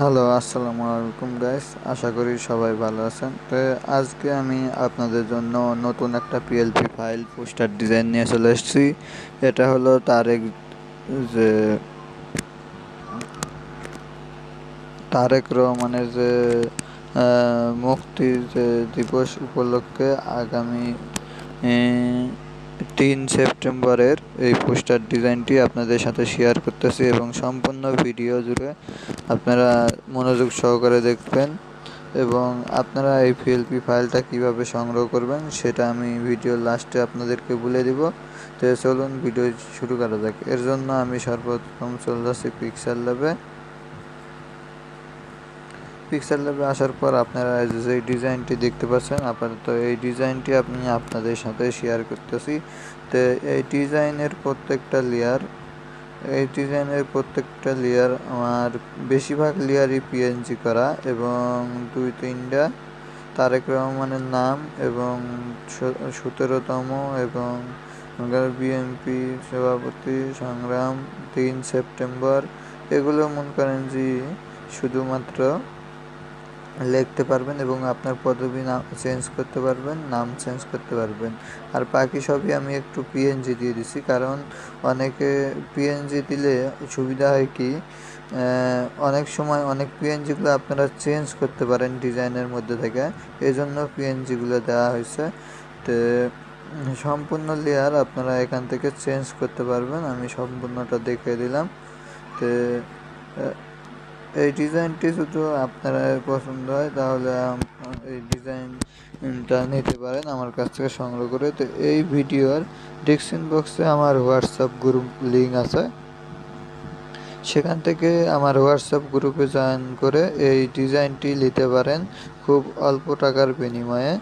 Hello আসসালামু আলাইকুম guys আশা করি সবাই ভালো আছেন। তো আজকে আমি আপনাদের জন্য নতুন একটা পিএলপি ফাইল পোস্টার ডিজাইন নিয়ে চলে এসেছি। এটা হলো তারেক যে তারেক রহমানের যে মুক্তি যে দিবস উপলক্ষে আগামী তিন সেপ্টেম্বরের এই পোস্টার ডিজাইনটি আপনাদের সাথে শেয়ার করতেছি এবং সম্পূর্ণ ভিডিও জুড়ে আপনারা মনোযোগ সহকারে দেখবেন এবং আপনারা এই পিএলপি ফাইলটা কীভাবে সংগ্রহ করবেন সেটা আমি ভিডিওর লাস্টে আপনাদেরকে বলে দিব। তো চলুন ভিডিও শুরু করা যাক। এর জন্য আমি সর্বপ্রথম চলে যাচ্ছি পিক্সেল ল্যাবে পিক্সেল ল্যাবে আসার পর আপনারা যে ডিজাইনটি দেখতে পাচ্ছেন আপাতত এই ডিজাইনটি আপনি আপনাদের সাথে শেয়ার করতেছি। তো এই ডিজাইনের প্রত্যেকটা লেয়ার এই ডিজাইনের প্রত্যেকটা লেয়ার আমার বেশিরভাগ লেয়ারই পিএনজি করা এবং দুই তিনটা তারেক রহমানের নাম এবং সতেরোতম এবং বিএনপি সভাপতি সংগ্রাম তিন সেপ্টেম্বর। এগুলো মনে করেন যে শুধুমাত্র লিখতে পারবেন এবং আপনার পদবি নাম চেঞ্জ করতে পারবেন, নাম চেঞ্জ করতে পারবেন। আর বাকি সবই আমি একটু পিএনজি দিয়ে দিছি, কারণ অনেকে পিএনজি দিলে সুবিধা হয় কি অনেক সময় অনেক পিএনজিগুলো আপনারা চেঞ্জ করতে পারেন ডিজাইনের মধ্যে থেকে এই জন্য পিএনজিগুলো দেওয়া হয়েছে। তো, সম্পূর্ণ লেয়ার আপনারা এখান থেকে চেঞ্জ করতে পারবেন, আমি সম্পূর্ণটা দেখে দিলাম। তো এই ডিজাইনটি শুধু আপনারা পছন্দ হয় তাহলে এই ডিজাইনটা নিতে পারেন আমার কাছ থেকে সংগ্রহ করে। তো এই ভিডিওর ডিসক্রিপশন বক্সে আমার হোয়াটসঅ্যাপ গ্রুপ লিঙ্ক আছে। সেখান থেকে আমার হোয়াটসঅ্যাপ গ্রুপে জয়েন করে এই ডিজাইনটি নিতে পারেন খুব অল্প টাকার বিনিময়ে।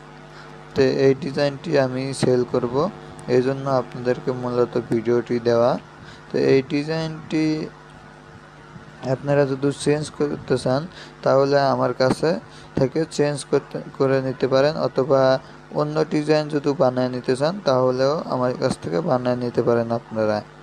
তো এই ডিজাইনটি আমি সেল করব এই জন্য আপনাদেরকে মূলত ভিডিওটি দেওয়া। তো এই ডিজাইনটি আপনারা যদি চেঞ্জ করতে চান, তাহলে আমার কাছে থেকে চেঞ্জ করতে, করে নিতে পারেন, অথবা অন্য ডিজাইন যদি বানিয়ে নিতে চান, তাহলেও আমার কাছ থেকে বানিয়ে নিতে পারেন আপনারা।